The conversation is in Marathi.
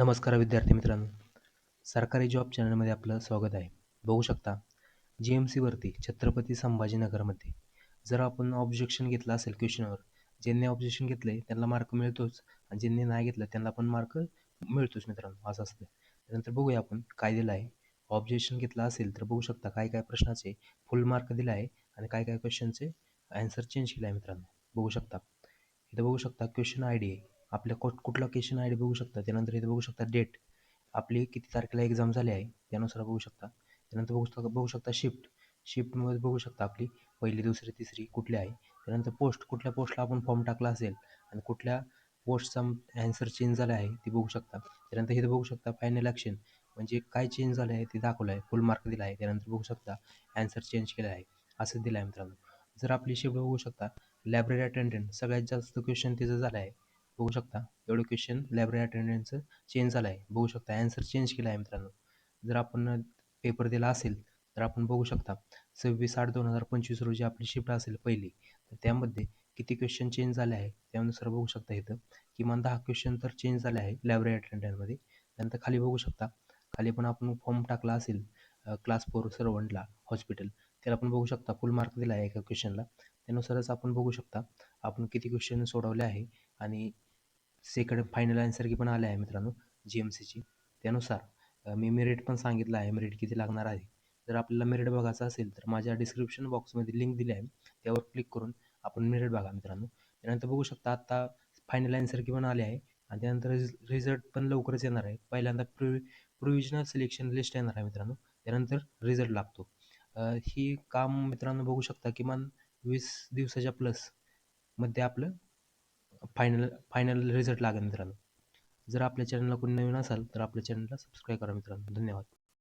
नमस्कार विद्यार्थी मित्रांनो. सरकारी जॉब चॅनलमध्ये आपलं स्वागत आहे. बघू शकता जी एम सीवरती छत्रपती संभाजीनगरमध्ये जर आपण ऑब्जेक्शन घेतलं असेल क्वेश्चनवर ज्यांनी ऑब्जेक्शन घेतलं आहे त्यांना मार्क मिळतोच आणि ज्यांनी नाही घेतलं त्यांना पण मार्क मिळतोच मित्रांनो असं असतं. त्यानंतर बघूया आपण काय दिलं आहे. ऑब्जेक्शन घेतलं असेल तर बघू शकता काय काय प्रश्नाचे फुल मार्क दिला आहे आणि काय काय क्वेश्चनचे आन्सर चेंज केला आहे मित्रांनो. बघू शकता. इथं बघू शकता क्वेश्चन आय डी आहे आपल्या को कुठला क्वेश्चन आय डी बघू शकता. त्यानंतर इथे बघू शकता डेट आपली किती तारखेला एक्झाम झाली आहे त्यानुसार बघू शकता. त्यानंतर बघू शकता बघू शकता शिफ्ट शिफ्टमध्ये बघू शकता आपली पहिली दुसरी तिसरी कुठली आहे. त्यानंतर पोस्ट कुठल्या पोस्टला आपण फॉर्म टाकला असेल आणि कुठल्या पोस्टचा ॲन्सर चेंज झाला आहे ते बघू शकता. त्यानंतर इथे बघू शकता फायनल ॲक्शन म्हणजे काय चेंज झालं आहे ते दाखवलं आहे. फुल मार्क दिला आहे. त्यानंतर बघू शकता ॲन्सर चेंज केला आहे. असं दिलं आहे मित्रांनो. जर आपली शिफ्ट बघू शकता लायब्ररी अटेंडंट सगळ्यात जास्त क्वेश्चन तिचं झालं आहे. बघू शकता. एवढं क्वेश्चन लायब्ररी अटेंडन्सचं चेंज झालं आहे बघू शकता. ॲन्सर चेंज केला आहे मित्रांनो. जर आपण पेपर दिला असेल तर आपण बघू शकता. सव्वीस आठ दोन हजार पंचवीस रोजी आपली शिफ्ट असेल पहिली. तर त्यामध्ये किती क्वेश्चन चेंज झाले आहे? त्यानुसार बघू शकता इथं. किमान दहा क्वेश्चन तर चेंज झाले आहे लायब्ररी अटेंडंटमध्ये त्यानंतर खाली बघू शकता. खाली पण आपण फॉर्म टाकला असेल क्लास फोर सर्वंटला हॉस्पिटल त्याला आपण बघू शकता. फुल मार्क दिला आहे एका क्वेश्चनला त्यानुसारच आपण बघू शकता. आपण किती क्वेश्चन सोडवले आहे आणि सेकंड फायनल आन्सरकी पण आले आहे मित्रांनो जी एम सीची त्यानुसार मी मेरिट पण सांगितलं आहे. मेरिट किती लागणार आहे? जर आपल्याला मेरिट बघायचं असेल तर माझ्या डिस्क्रिप्शन बॉक्समध्ये लिंक दिली आहे. त्यावर क्लिक करून आपण मेरिट बघा मित्रांनो. त्यानंतर बघू शकता आत्ता फायनल आन्सर पण आले आहे. आणि त्यानंतर रिझल्ट पण लवकरच येणार आहे. पहिल्यांदा प्रि प्रोविजनल सिलेक्शन लिस्ट येणार आहे मित्रांनो. त्यानंतर रिझल्ट लागतो. ही काम मित्रांनो बघू शकता किमान वीस दिवसाच्या प्लसमध्ये आपलं फायनल फायनल रिझल्ट लागेल मित्रांनो. जर आपल्या चॅनलला कोणी नवीन असाल तर आपल्या चॅनलला सबस्क्राईब करा मित्रांनो. धन्यवाद.